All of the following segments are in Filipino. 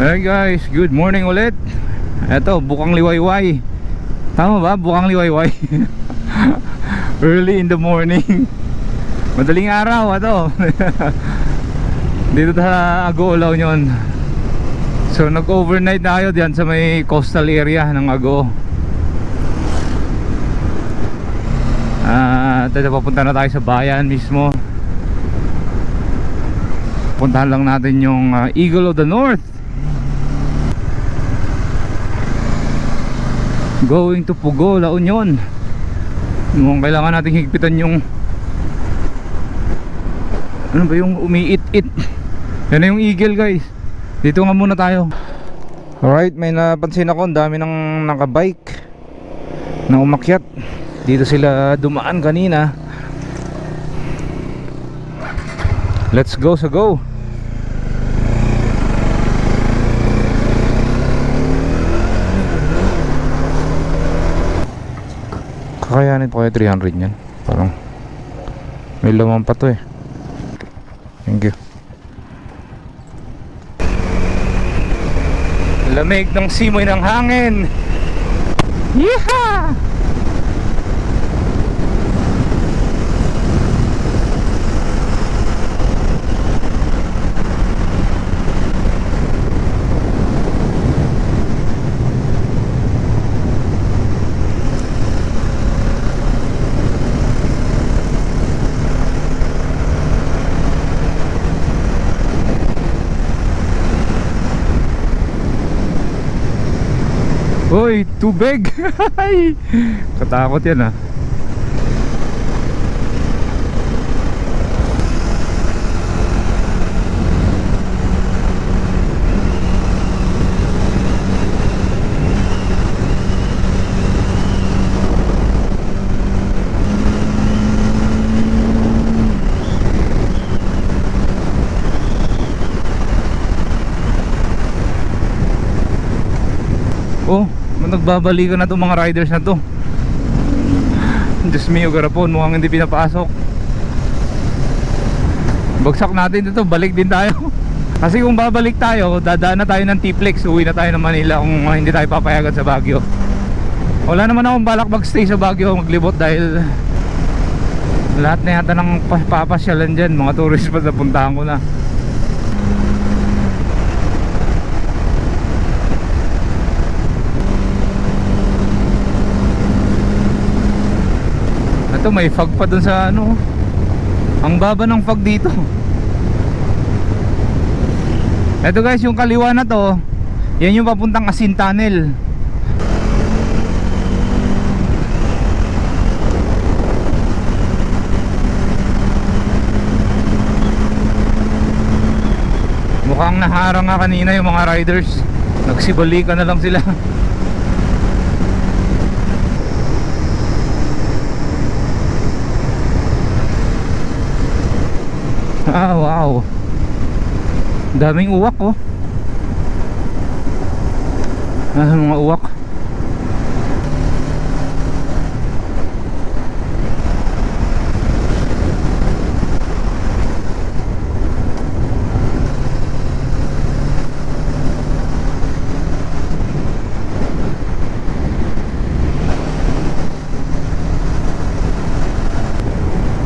Hey guys, good morning ulit. Eto, bukang liwayway. Tama ba? Bukang liwayway. Early in the morning. Madaling araw ato Dito sa Agoo, La Union So nag-overnight na kayo diyan sa may coastal area ng Agoo. Ah, uh, papunta na tayo sa bayan mismo. Puntahan lang natin yung ah, Eagle of the North Going to Pugo, La Union. Mukhang kailangan nating higpitan yung Ano ba yung umiit-it? Yan na yung eagle guys. Dito nga muna tayo. Alright, may napansin ako Ang dami ng nakabike Na umakyat. Dito sila dumaan kanina. Let's go sa go Kakayanin pa kaya 300 yan Parang May laman pa to eh. Thank you. Lamig ng simoy ng hangin. Yeehaw! Tubig! Katakot yan ah. Oh, nagbabalikan na itong mga riders na to. Diyos mio garapon, mukhang hindi pinapasok. Bagsak natin ito, balik din tayo. Kasi kung babalik tayo, dadaan na tayo ng T-Flex Uwi na tayo ng Manila kung uh, hindi tayo papayagan sa Baguio. Wala naman akong balak magstay sa Baguio maglibot dahil Lahat na yata ng pa- papasyalan dyan, mga tourist pa sa puntahan ko na Ito may fog pa dun sa ano. Ang baba ng fog dito. Ito guys yung kaliwa na to Yan yung papuntang Asin Tunnel. Mukhang naharang nga kanina yung mga riders. Nagsibalikan na lang sila Ah, wow. Daming uwak oh. Ah, mga uwak.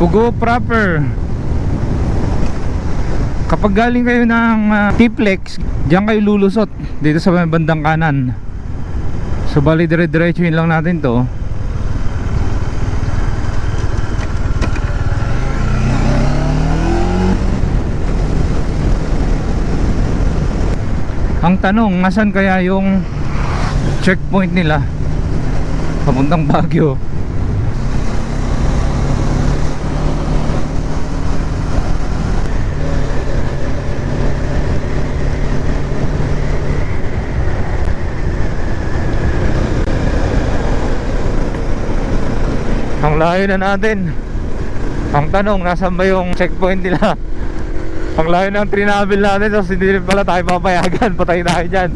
Pugo proper. Kapag galing kayo ng uh, T-Flex, diyan kayo lulusot dito sa bandang kanan. So bali dire-diretsuhin lang natin 'to. Ang tanong, nasan kaya yung checkpoint nila papuntang Baguio? Ang layo na natin. Ang tanong, nasan ba yung checkpoint nila? Ang layo ng trinavel natin, tapos hindi rin pala tayo papayagan. Patay tayo dyan.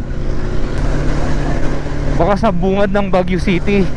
Baka sa bungad ng Baguio City.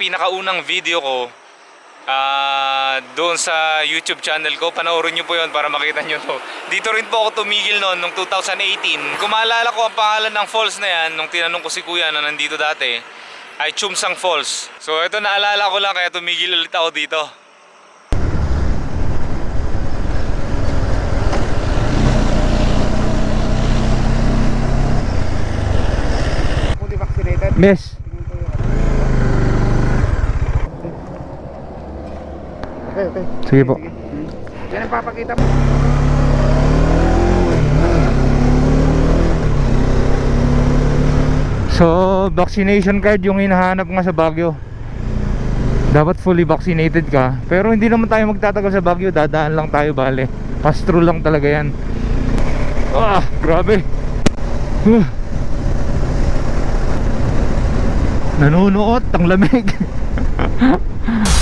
Pinakaunang video ko ah doon sa YouTube channel ko. Panoorin nyo po yon para makita nyo to. Dito rin po ako tumigil noon nung 2018. Kung maalala ko ang pangalan ng falls na yan, nung tinanong ko si kuya na nandito dati, ay Chumsang Falls. So ito naalala ko lang kaya tumigil ulit ako dito. Miss, Okay, okay. Sige po. Yan ang papakita mo. So, vaccination card yung hinahanap nga sa Baguio. Dapat fully vaccinated ka. Pero hindi naman tayo magtatagal sa Baguio. Dadaan lang tayo, bale. Pass through lang talaga yan. Ah, grabe. Huh. Nanunuot ang lamig.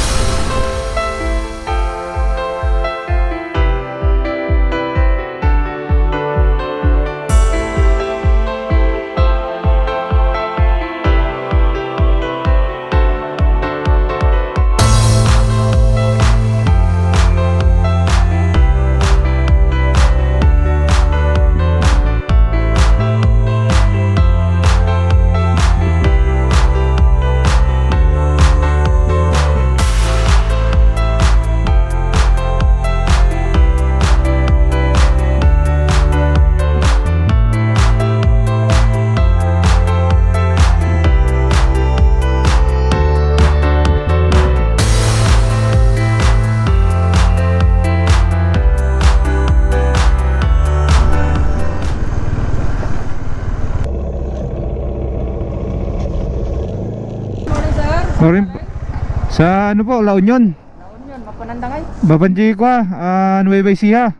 ano po, La Union. Naon yun, mapanandangay. Babanji ko ah, Nueva Ecija.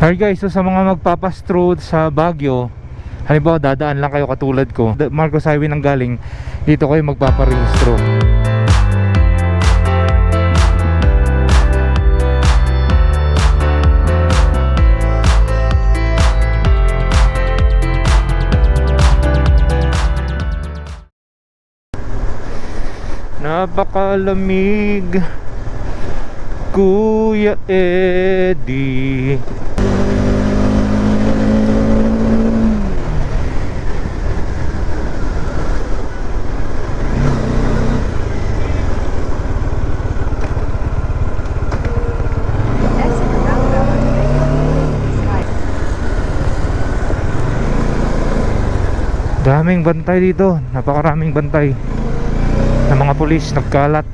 Hi guys, so sa mga magpapas through sa Baguio, halimbawa dadaan lang kayo katulad ko, Marcos Highway nang galing, dito kayo magpaparehistro. Napakalamig Kuya Eddie Daming bantay dito, napakaraming bantay ng mga pulis nagkalat.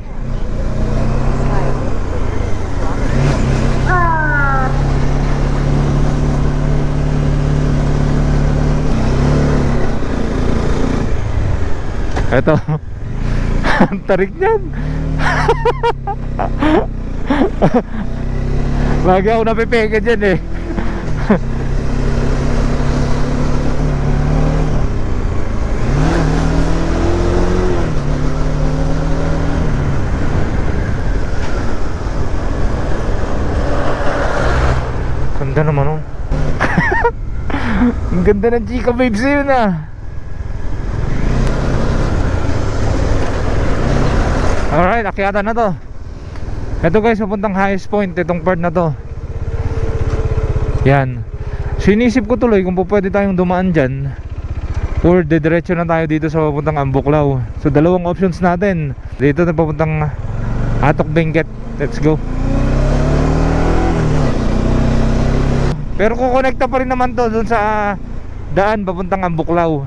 Eto. Ang tarik niyan. Lagi ako napipeke dyan eh. Ganda naman oh. Ang ganda ng Chica Babes yun ah. Alright, akyatan na to. Ito guys, papuntang highest point itong part na to. Yan. Sinisip ko tuloy kung po pwede tayong dumaan dyan or didiretso na tayo dito sa papuntang Ambuklaw. So dalawang options natin. Dito na papuntang Atok Benguet. Let's go. Pero kukonekta pa rin naman to dun sa daan papuntang Ambuklaw.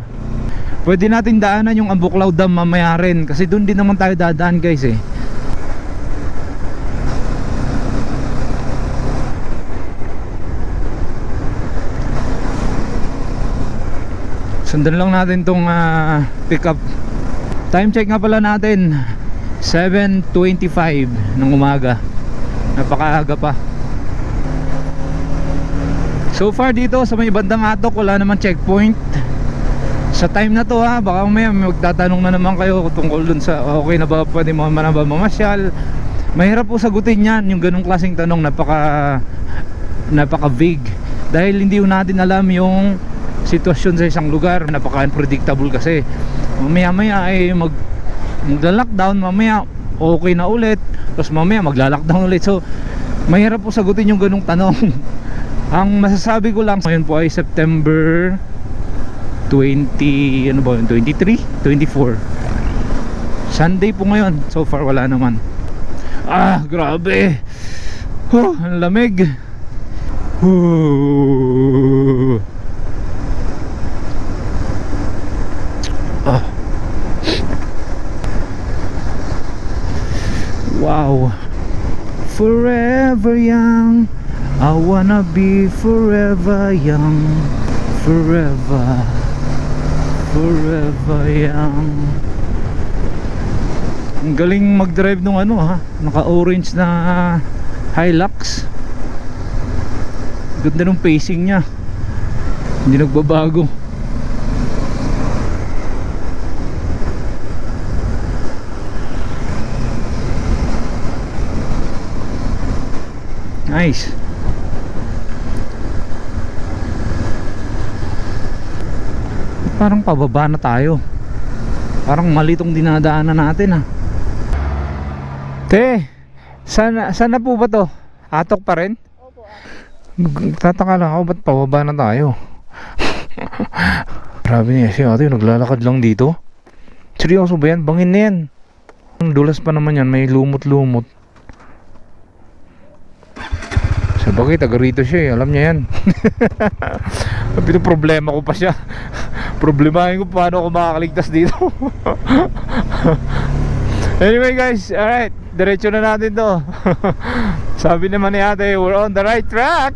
Pwede natin daanan yung Ambuklaw Dam mamaya rin kasi dun din naman tayo dadaan guys eh. Sundan lang natin tong ah, pick up. Time check nga pala natin 7.25 ng umaga Napakaaga pa So far dito sa may bandang atok wala naman checkpoint. Sa time na to ha Baka may magtatanong na naman kayo Tungkol dun sa okay na ba pwede mo na ba mamasyal. Mahirap po sagutin yan Yung ganong klaseng tanong napaka Napaka vague. Dahil hindi natin alam yung Sitwasyon sa isang lugar Napaka unpredictable kasi. Mamaya maya ay mag Magla-lockdown mamaya Okay na ulit. Tapos mamaya magla-lockdown ulit. So mahirap po sagutin yung ganong tanong Ang masasabi ko lang ngayon po ay September 20 ano ba yun? 23 24 Sunday po ngayon. So far wala naman. Ah grabe. Oh, ang lamig. Oh. ah. wow forever young I wanna be forever young. Forever. Forever young. Ang galing mag-drive nung ano ha? Naka-orange na Hilux. Ganda nung pacing niya. Hindi nagbabago. Nice Parang pababa na tayo Parang mali tong dinadaanan natin ha Te Sana, sana po ba to? Atok pa rin? Opo. Tataka lang ako ba't pababa na tayo Grabe niya si ate naglalakad lang dito Seryoso ba yan? Bangin na yan Dulas pa naman yan may lumot-lumot Sa bagay taga siya eh Alam niya yan. Pero problema ko pa siya. Problemahin ko paano ako makakaligtas dito. Anyway guys, alright Diretso na natin to. Sabi naman ni ate, we're on the right track.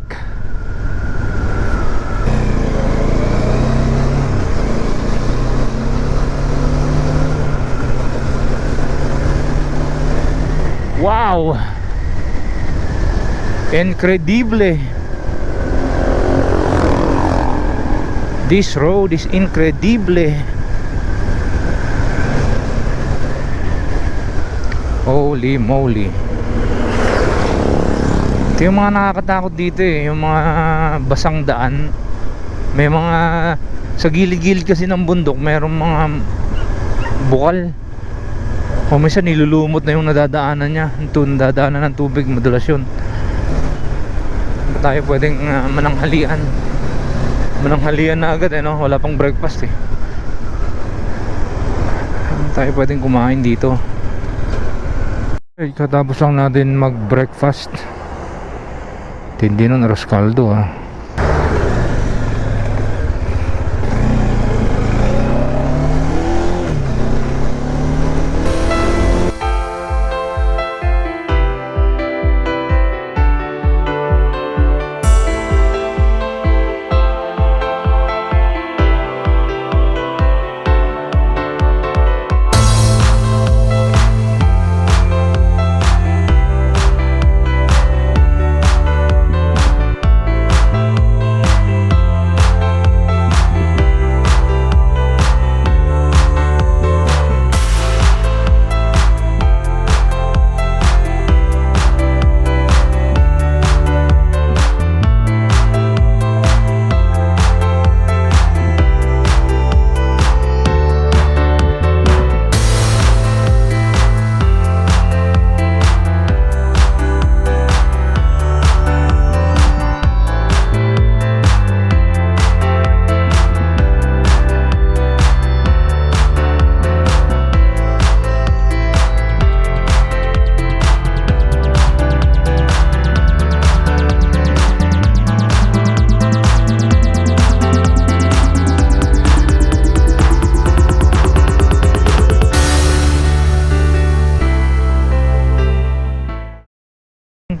Wow Incredible. This road is incredible. Holy moly. Ito yung mga nakakatakot dito eh Yung mga basang daan. May mga Sa gilid-gilid kasi ng bundok Merong mga Bukal. O minsan nilulumot na yung nadadaanan niya Ito nadadaanan ng tubig Madulas yun tayo pwedeng uh, mananghalian Mananghalian na agad eh no Wala pang breakfast eh tayo pwedeng kumain dito Okay, katapos lang natin mag-breakfast. Tindi nun, Roscaldo ah.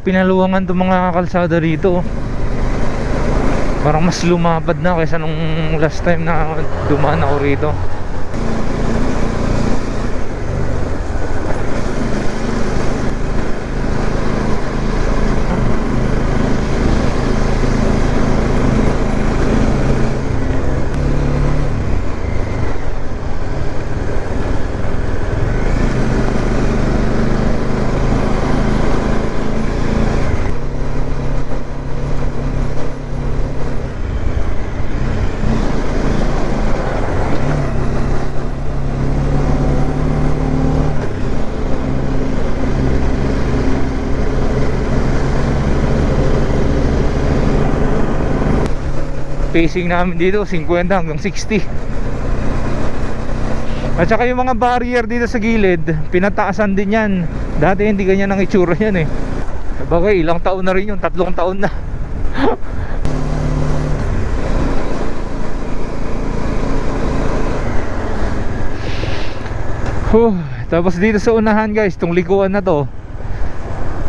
Pinaluwangan itong mga kalsada rito parang mas lumapad na kaysa nung last time na dumaan ako rito pacing namin dito 50 hanggang 60 at saka yung mga barrier dito sa gilid pinataasan din yan. Dati hindi ganyan ang itsura yan eh. Bagay ilang taon na rin yun tatlong taon na. Huh, tapos dito sa unahan guys, tong likuan na to.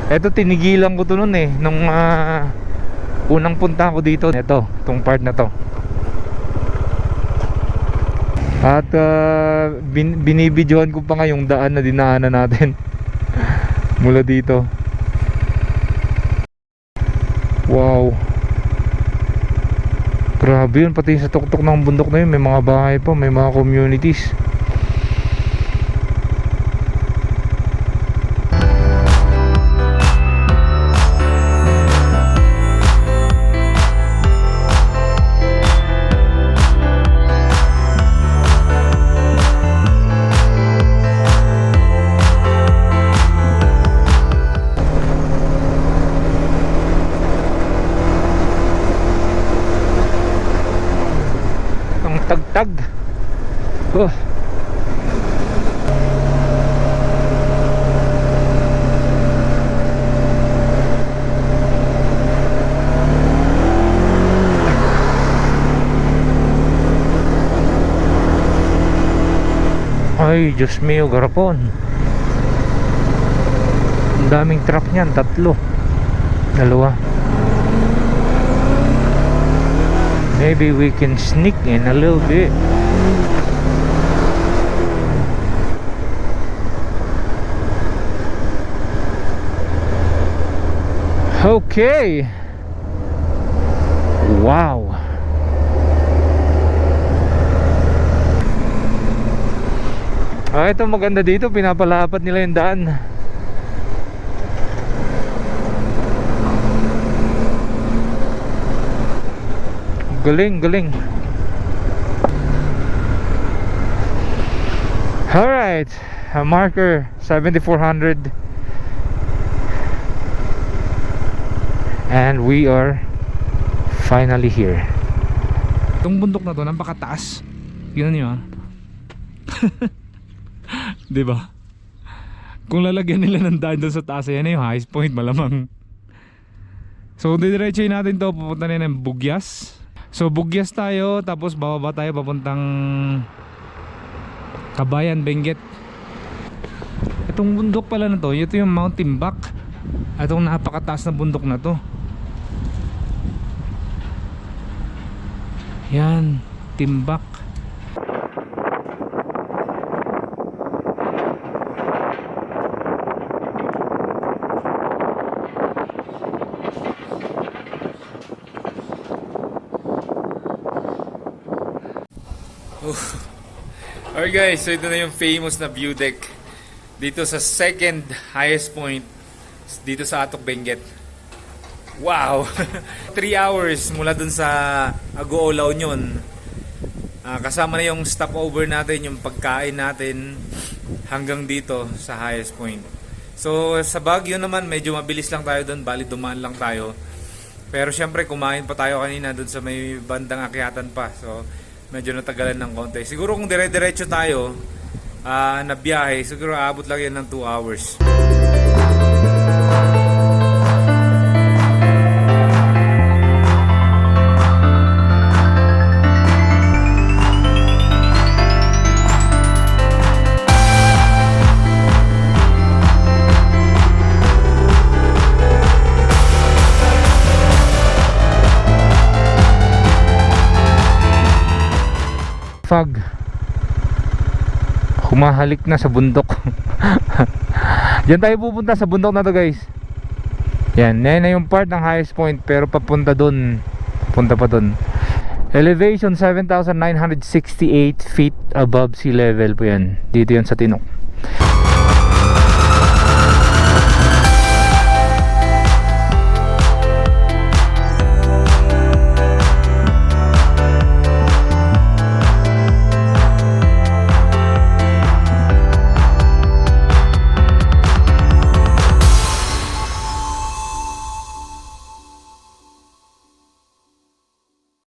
Eto tinigilan ko to noon eh nung ah, unang punta ko dito. Ito, tong part na to. At uh, bin, binibidyohan ko pa nga yung daan na dinaanan natin mula dito. Wow. Grabe yun, pati sa tuktok ng bundok na yun, may mga bahay pa, may mga communities. Diyos mio garapon ang daming truck niyan tatlo dalawa Maybe we can sneak in a little bit. Okay. Wow. Ah, ito maganda dito, pinapalapat nila yung daan. Galing, galing. Alright, a marker 7400 and we are finally here. Itong bundok na to, napakataas. Yun nyo ah. 'Di ba? Kung lalagyan nila ng daan doon sa taas, yan yung highest point malamang. So didiretsuhin natin to pupunta na ng Bugyas. So Bugyas tayo tapos bababa tayo papuntang Kabayan, Benguet. Itong bundok pala na to, ito yung Mount Timbak. Itong napakataas na bundok na to. Yan, Timbak. Alright guys, so ito na yung famous na view deck dito sa second highest point dito sa Atok Benguet. Wow! 3 hours mula dun sa Agoo-La Union. Ah, kasama na yung stopover natin, yung pagkain natin hanggang dito sa highest point. So sa Baguio naman medyo mabilis lang tayo doon, bali dumaan lang tayo. Pero syempre kumain pa tayo kanina doon sa may bandang akyatan pa. So medyo natagalan ng konti. Siguro kung dire-diretso tayo ah, na biyahe, siguro aabot lang yan ng 2 hours. Humahalik na sa bundok. Diyan tayo pupunta sa bundok na to guys. Yan, yan na yung part ng highest point pero papunta dun. Punta pa dun. Elevation 7,968 feet above sea level po yan. Dito yan sa Tinok.